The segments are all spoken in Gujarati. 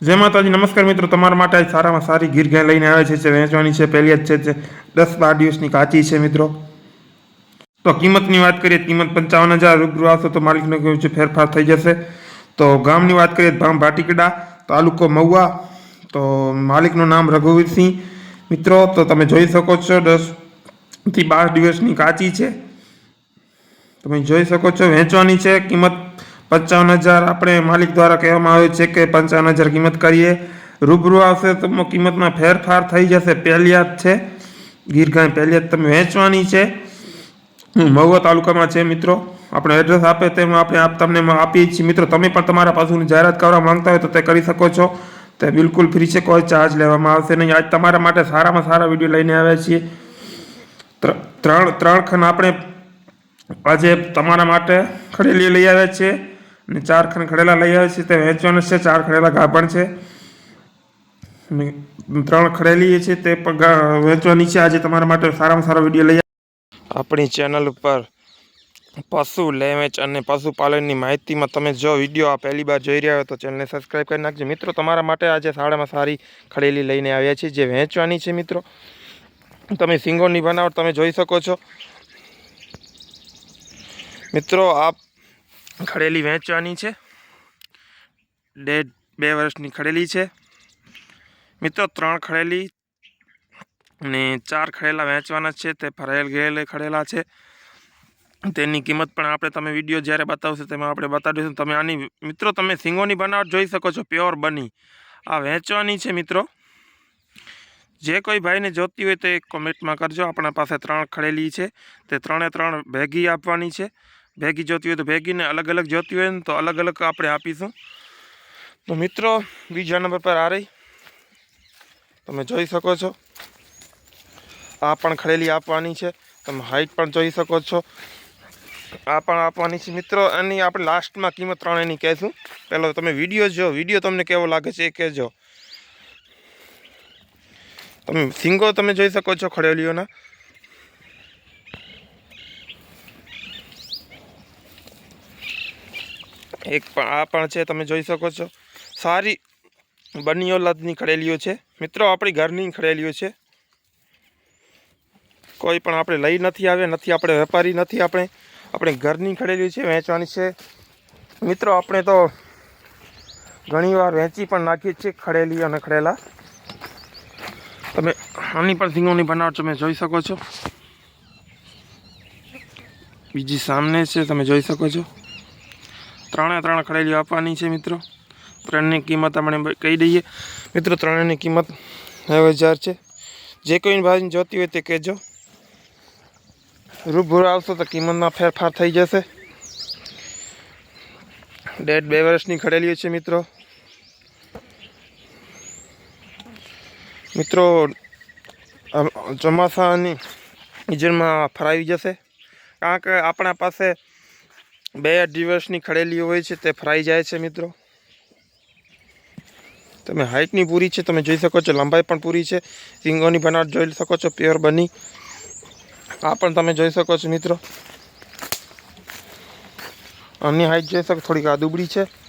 જય માતાજી, નમસ્કાર મિત્રો. તમારા માટે આજ સારામાં સારી ગીર ગાય લઈને આવે છે વેચવાની છે. પહેલી જ છે દસ બાર દિવસની કાચી છે મિત્રો. તો કિંમતની વાત કરીએ, કિંમત પંચાવન હજાર રૂબરૂ આવશે તો માલિકને કહ્યું છે ફેરફાર થઈ જશે. તો ગામની વાત કરીએ ગામ ભાટીકડા, તાલુકો મહુવા. તો માલિકનું નામ રઘુવીરસિંહ મિત્રો, તો તમે જોઈ શકો છો, દસથી બાર દિવસની કાચી છે. તમે જોઈ શકો છો, વેચવાની છે. કિંમત પંચાવન હજાર આપણે માલિક દ્વારા કહેવામાં આવે છે કે પંચાવન હજાર કિંમત કરીએ. રૂબરૂ આવશે તો કિંમતમાં ફેરફાર થઈ જશે. પહેલિયાત છે ગીર ગાય પહેલિયાત તમે વેચવાની છે. મહુવા તાલુકામાં છે મિત્રો. આપણે એડ્રેસ આપે તેમાં આપણે આપ તમને આપીએ છીએ. મિત્રો, તમે પણ તમારા પાસેની જાહેરાત કરવા માંગતા હોય તો તે કરી શકો છો. તે બિલકુલ ફ્રી છે, કોઈ ચાર્જ લેવામાં આવશે નહીં. આજ તમારા માટે સારામાં સારા વીડિયો લઈને આવ્યા છીએ. ત્રણ ત્રણ ખન આપણે આજે તમારા માટે ખરીદી લઈ આવ્યા છે અને ચાર ખણ ખડેલા લઈ આવ્યા છે, તે વેચવાના છે, ચાર ખડેલા ગાભણ છે. ત્રણ ખડેલી છે, તે પણ વેચવાની છે આજે તમારા માટે સારામાં સારો વીડિયો લઈ આપણી ચેનલ ઉપર પશુ લેવેચ અને પશુપાલનની માહિતીમાં તમે જો વીડિયો આ પહેલી વાર જોઈ રહ્યા હોય તો ચેનલને સબસ્ક્રાઈબ કરી નાખજો. મિત્રો, તમારા માટે આજે શાળામાં સારી ખડેલી લઈને આવ્યા છીએ, જે વહેંચવાની છે, મિત્રો. તમે સિંગોની બનાવટ તમે જોઈ શકો છો. મિત્રો આ ખડેલી વેચવાની છે. ડેઢ બે વર્ષની ખડેલી છે. મિત્રો, ત્રણ ખડેલી ને ચાર ખડેલા વેચવાના છે. તે ફરાયેલ ગયેલ ખડેલા છે. તેની કિંમત પણ આપણે તમે વીડિયો જ્યારે બતાવશો તેમાં આપણે બતાવીશું તમે આની, મિત્રો, તમે સિંગોની બનાવટ જોઈ શકો છો. પ્યોર બની. આ વેચવાની છે, મિત્રો. જે કોઈ ભાઈને જોતી હોય તે કોમેન્ટમાં કરજો. આપણા પાસે ત્રણ ખડેલી છે. તે ત્રણે ત્રણ ભેગી આપવાની છે. ભેગી જોતી હોય તો ભેગીને અલગ અલગ જોતી હોય ને તો અલગ અલગ આપણે આપીશું. તો મિત્રો, બીજા નંબર પર આ રહી. તમે જોઈ શકો છો. આ પણ ખડેલી આપવાની છે. તમે હાઈટ પણ જોઈ શકો છો. આ પણ આપવાની છે. મિત્રો એની આપણે લાસ્ટમાં કિંમત ત્રણ એની કહેશું. પહેલાં તમે વીડિયો જો વીડિયો તમને કેવો લાગે છે એ કહેજો. તમે સિંગો તમે જોઈ શકો છો ખડેલીઓના. એક પણ આ પણ છે, તમે જોઈ શકો છો. સારી બની ઓલાદની ખડેલીઓ છે. મિત્રો, આપણી ઘરની ખડેલીઓ છે. કોઈ પણ આપણે લઈ નથી આવે, નથી આપણે વેપારી નથી આપણે. આપણે ઘરની ખડેલીઓ છે, વેચવાની છે. મિત્રો, આપણે તો ઘણીવાર વેચી પણ નાખીએ છીએ ખડેલી અને ખડેલા. તમે આની પણ સિંગોની બનાવટ તમે જોઈ શકો છો. બીજી સામને છે, તમે જોઈ શકો છો. ત્રણે ત્રણ ખડેલીઓ આપવાની છે મિત્રો. ત્રણની કિંમત આપણે કહી દઈએ. મિત્રો ત્રણેયની કિંમત નવ હજાર છે. જે કોઈ ભાઈ જોતી હોય તે કહેજો. રૂબરૂ આવશો તો કિંમતમાં ફેરફાર થઈ જશે. ડેઢ બે વર્ષની ખડેલીઓ છે, મિત્રો. મિત્રો ચોમાસાની સિઝનમાં ફરાવી જશે. કારણ કે આપણા પાસે બે દિવસની ખડેલીઓ હોય છે, તે ફરાઈ જાય છે મિત્રો. તમે હાઇટની પૂરી છે, તમે જોઈ શકો છો, લંબાઈ પણ પૂરી છે. રીંગોની બનાવટ જોઈ શકો છો, પ્યોર બની. આ પણ તમે જોઈ શકો છો મિત્રો. અન્ય હાઇટ જોઈ શકો, થોડીક આ દુબળી છે.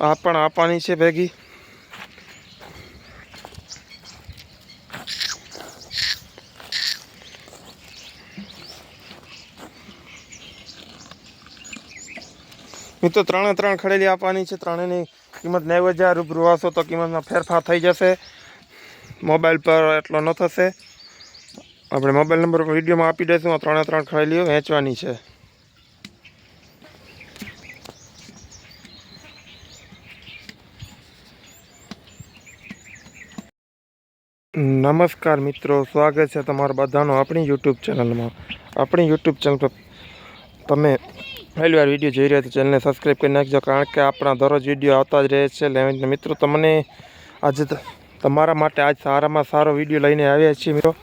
આ પણ આપવાની છે ભેગી. મિત્રો, ત્રણે ત્રણ ખડેલી આપવાની છે. ત્રણેયની કિંમત નેવ હજાર, રૂબરૂ આવશો તો કિંમતમાં ફેરફાર થઈ જશે. મોબાઈલ પર એટલો ન થશે. આપણે મોબાઈલ નંબર વિડીયોમાં આપી દઈશું. ત્રણે ત્રણ ખડેલીઓ વેચવાની છે. નમસ્કાર મિત્રો, સ્વાગત છે તમારા બધાનો આપણી યુટ્યુબ ચેનલમાં. આપણી યુટ્યુબ ચેનલ પર તમે પહેલી વાર વીડિયો જોઈ રહ્યા છો, ચેનલને સબસ્ક્રાઈબ કરી નાખજો, કારણ કે આપણા દરરોજ વીડિયો આવતા જ રહે છે. મિત્રો, તમને આજે તમારા માટે આજ સારામાં સારો વીડિયો લઈને આવ્યા છીએ, મિત્રો.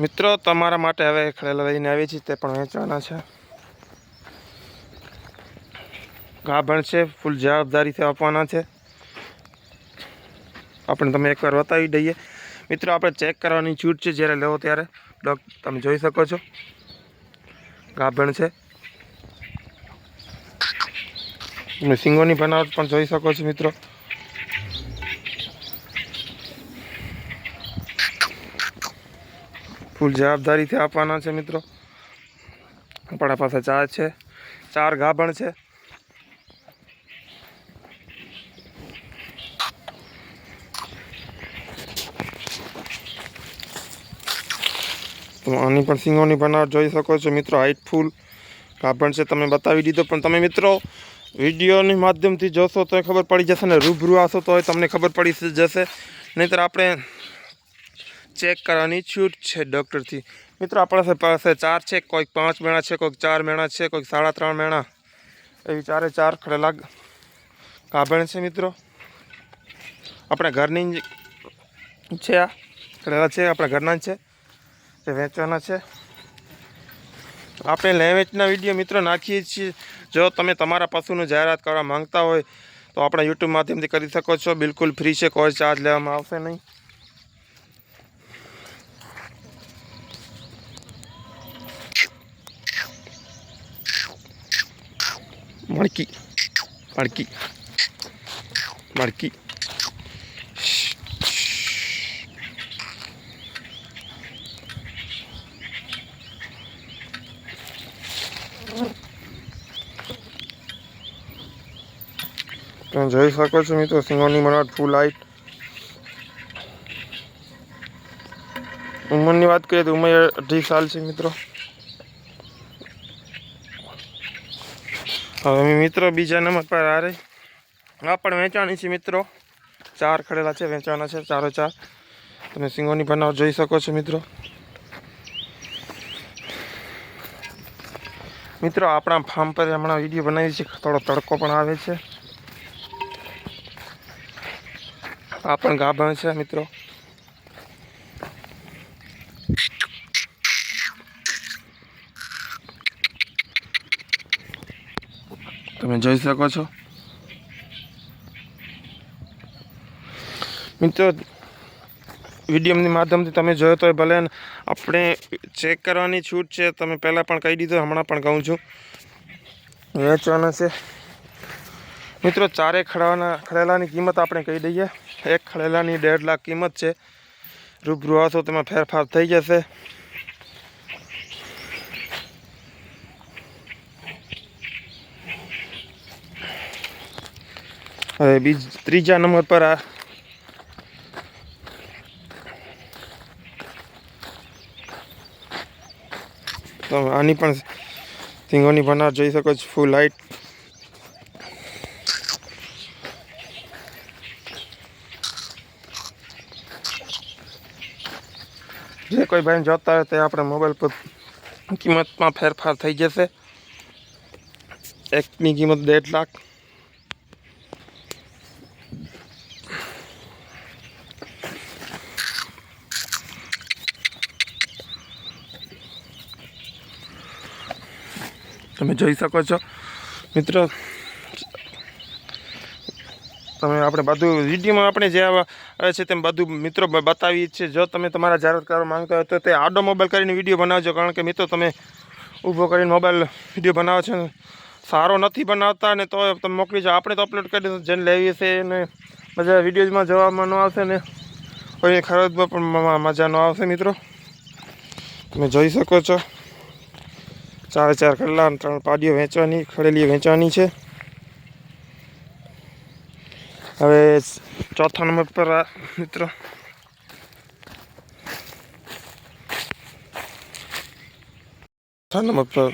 મિત્રો, તમારા માટે હવે ખડેલા લઈને આવીએ છીએ, તે પણ વેચવાના છે. ગાભણ છે, ફૂલ જવાબદારીથી આપવાના છે. આપણે તમે એકવાર બતાવી દઈએ. મિત્રો, આપણે ચેક કરવાની છૂટ છે જ્યારે લેવો ત્યારે. ડોક તમે જોઈ શકો છો. ગાભણ છે. તમે સિંગોની બનાવટ પણ જોઈ શકો છો, મિત્રો. ફૂલ જવાબદારીથી આપવાના છે, મિત્રો. આપણા પાસે ચાર છે. ચાર ગાભણ છે. આની પણ સિંગોની બનાવટ જોઈ શકો છો. મિત્રો હાઈટ ફૂલ ગાભણ છે, તમે બતાવી દીધો. પણ તમે મિત્રો, વિડીયોની માધ્યમથી જોશો તો ખબર પડી જશે ને રૂબરૂ આવશો તો તમને ખબર પડી જશે. નહીંતર આપણે ચેક કરવાની છૂટ છે ડૉક્ટરથી. મિત્રો, આપણા પાસે ચાર છે, કોઈક પાંચ મેણા છે, કોઈક ચાર મેણા છે, કોઈક સાડા ત્રણ મેણા. એવી ચારે ચાર ખડેલા કાભણ છે, મિત્રો. આપણે ઘરની છે આ. ખડેલા છે, આપણા ઘરના છે. જે વેચવાના છે. આપણે લે વેચના વીડિયો મિત્રો નાખીએ છીએ. જો તમે તમારા પશુનું જાહેરાત કરવા માંગતા હોય, તો આપણા યુટ્યુબ માધ્યમથી કરી શકો છો. બિલકુલ ફ્રી છે, કોઈ ચાર્જ લેવામાં આવશે નહીં. મણકી મણકી મણકી. તમે જોઈ શકો છો મિત્રો, સિંહોની મનવાટ ફૂલ હાઈટ ઉંમરની વાત કરીએ તો ઉંમર અઢી સાલ છે મિત્રો. હવે મિત્રો બીજા નંબર પર આ રહી. આ પણ વેચાણી છે મિત્રો. ચાર ખડેલા છે વેચાણા છે, ચારો ચાર. તમે સિંહોની બનાવટ જોઈ શકો છો મિત્રો. મિત્રો, આપણા ફાર્મ પર હમણાં વીડિયો બનાવી છે, થોડો તડકો પણ આવે છે. આ પણ ગાભણ છે, મિત્રો. તમે જોઈ શકો છો. મિત્રો, વિડીયોની માધ્યમથી તમે જોયો તો ભલે આપણે ચેક કરવાની છૂટ છે, તમે પહેલાં પણ કહી દીધું, હમણાં પણ કહું છું. વેચવાના છે. મિત્રો, ચારે ખડાવાના ખડેલાની કિંમત આપણે કહી દઈએ. એક ખળેલાની દેઢ લાખ કિંમત છે. રૂબરૂ આવશો તેમાં ફેરફાર થઈ જશે. હવે બીજ, ત્રીજા નંબર પર આ તમે આની પણ સિંગોની ભંડાર જોઈ શકો છો. ફૂલ લાઇટ કોઈ ભાઈ જોતા હોય તો આપણે મોબાઈલ પર કિંમતમાં ફેરફાર થઈ જશે. એકની કિંમત દેઢ લાખ. તમે જોઈ શકો છો. મિત્રો તમે આપણે બધું વિડીયોમાં આપણે જે છે તેમ બધું મિત્રો બતાવીએ છીએ. જો તમે તમારા જાહેરાત કરવા માંગતા હોય તો તે આડો મોબાઈલ કરીને વીડિયો બનાવજો, કારણ કે મિત્રો તમે ઊભો કરીને મોબાઈલ વીડિયો બનાવો છો સારો નથી બનાવતા ને તો તમે મોકલી જાઓ. આપણે તો અપલોડ કરી જેને લેવી છે એને મજા વિડીયોમાં જોવામાં ન આવશે ને કોઈ ખરાબમાં પણ મજા ન આવશે મિત્રો. તમે જોઈ શકો છો. ચાર ચાર કલાક ત્રણ પાડીઓ વેચવાની ખડેલી વેચવાની છે. હવે ચોથા નંબર પર મિત્રો. ચોથા નંબર પર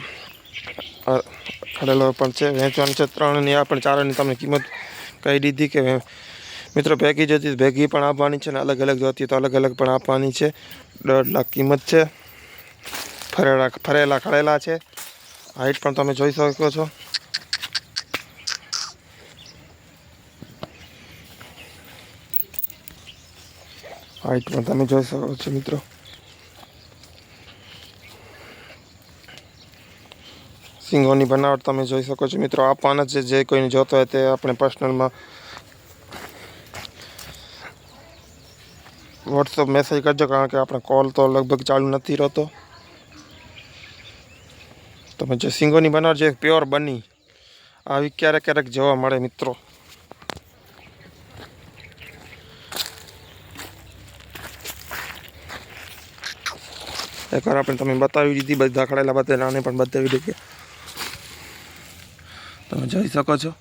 ખડેલો પણ છે. વેચવાનું છે ત્રણની, આ પણ ચારની તમને કિંમત કહી દીધી કે મિત્રો ભેગી જોતી ભેગી પણ આપવાની છે ને અલગ અલગ જોતી તો અલગ અલગ પણ આપવાની છે. દોઢ લાખ કિંમત છે. ફરેલા ફરેલા ખડેલા છે. હાઈટ પણ તમે જોઈ શકો છો. હાઈટ પણ તમે જોઈ શકો છો મિત્રો. સિંગોની બનાવટ તમે જોઈ શકો છો મિત્રો. આપવાના જ જે કોઈને જોતો હોય તે આપણે પર્સનલમાં વોટ્સઅપ મેસેજ કરજો, કારણ કે આપણે કોલ તો લગભગ ચાલુ નથી રહેતો. તમે જે સિંગોની બનાવ જે પ્યોર બની, આવી ક્યારેક ક્યારેક જોવા મળે મિત્રો. એકવાર આપણે તમે બતાવી દીધી બધા ખડેલા બધા પણ બતાવી દીધી તમે જઈ શકો છો.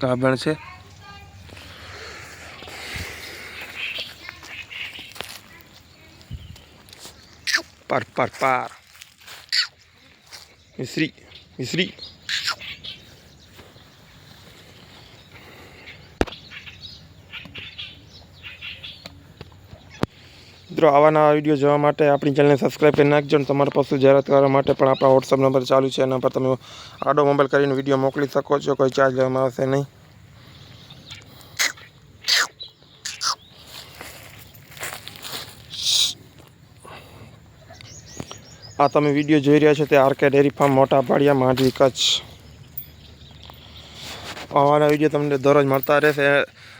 કાબણ છે. પાર પાર પાર. મિશ્રી મિશ્રી. મિત્રો, આવા નવા વીડિયો જોવા માટે આપણી ચેનલને સબસ્ક્રાઈબ કરી નાખજો અને તમારા પશુ જાહેરાત કરવા માટે પણ આપણા વોટ્સઅપ નંબર ચાલુ છે. એના પર તમે આડો મોબાઈલ કરીને વીડિયો મોકલી શકો છો. કોઈ ચાર્જ લેવામાં આવશે નહીં. આ તમે વીડિયો જોઈ રહ્યા છો તે આરકે ડેરી ફાર્મ મોટા પાડિયા માંડવી કચ્છ. આવાના વીડિયો તમને દરરોજ મળતા રહેશે.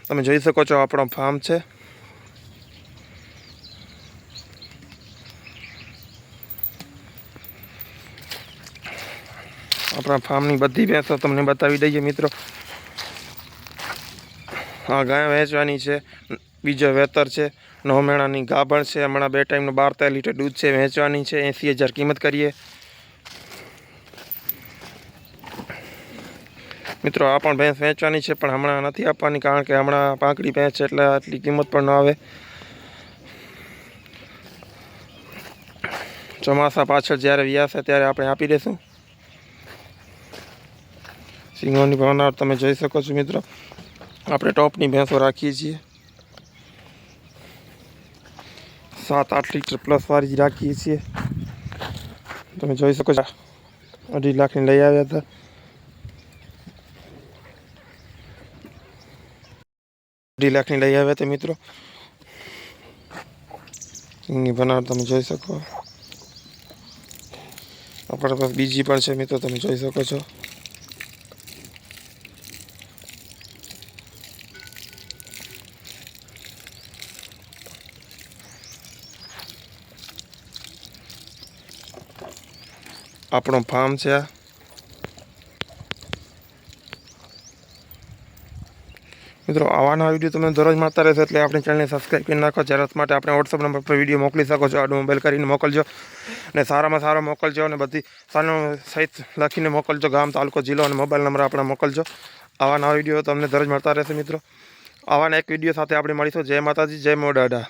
તમે જોઈ શકો છો આપણો ફાર્મ છે. આપણા ફાર્મની બધી ભેંસો તમને બતાવી દઈએ મિત્રો. આ ગાય વેચવાની છે, બીજો વેતર છે નવ મહિનાની ગાભણ છે, હમણાં બે ટાઈમનું બાર તેર લીટર દૂધ છે, વેચવાની છે એંસી હજાર કિંમત કરીએ. મિત્રો, આ પણ ભેંસ વેચવાની છે, પણ હમણાં નથી આપવાની કારણ કે હમણાં પાંકડી ભેંસ છે, એટલે આટલી કિંમત પણ ન આવે. ચોમાસા પાછળ જ્યારે વ્યાસે ત્યારે આપણે આપી દઈશું સિંગોની ભાવના તમે જોઈ શકો છો મિત્રો. આપણે ટોપની ભેંસો રાખીએ છીએ. સાત આઠ લીટર પ્લસ વાળી રાખીએ છીએ. તમે જોઈ શકો છો, અઢી લાખની લઈ આવ્યા હતા. અઢી લાખની લઈ આવ્યા હતા મિત્રો. સિંગની બનાવટ તમે જોઈ શકો. આપણા પાસે બીજી પણ છે મિત્રો, તમે જોઈ શકો છો. આપણો ફાર્મ છે મિત્રો આવાના વીડિયો તમને દરરોજ મળતા રહેશે એટલે આપણી ચેનલને સબસ્ક્રાઈબ કરી નાખો. જરૂરત માટે આપણે વોટ્સઅપ નંબર પર વીડિયો મોકલી શકો છો. આડો મોબાઈલ કરીને મોકલજો. અને સારામાં સારો મોકલજો અને બધી સારું સહિત લખીને મોકલજો. ગામ, તાલુકો, જિલ્લો અને મોબાઈલ નંબર આપણે મોકલજો. આવા વીડિયો તમને દરરોજ મળતા રહેશે મિત્રો. આવાના એક વીડિયો સાથે આપણે મળીશું. જય માતાજી, જય મોડાડા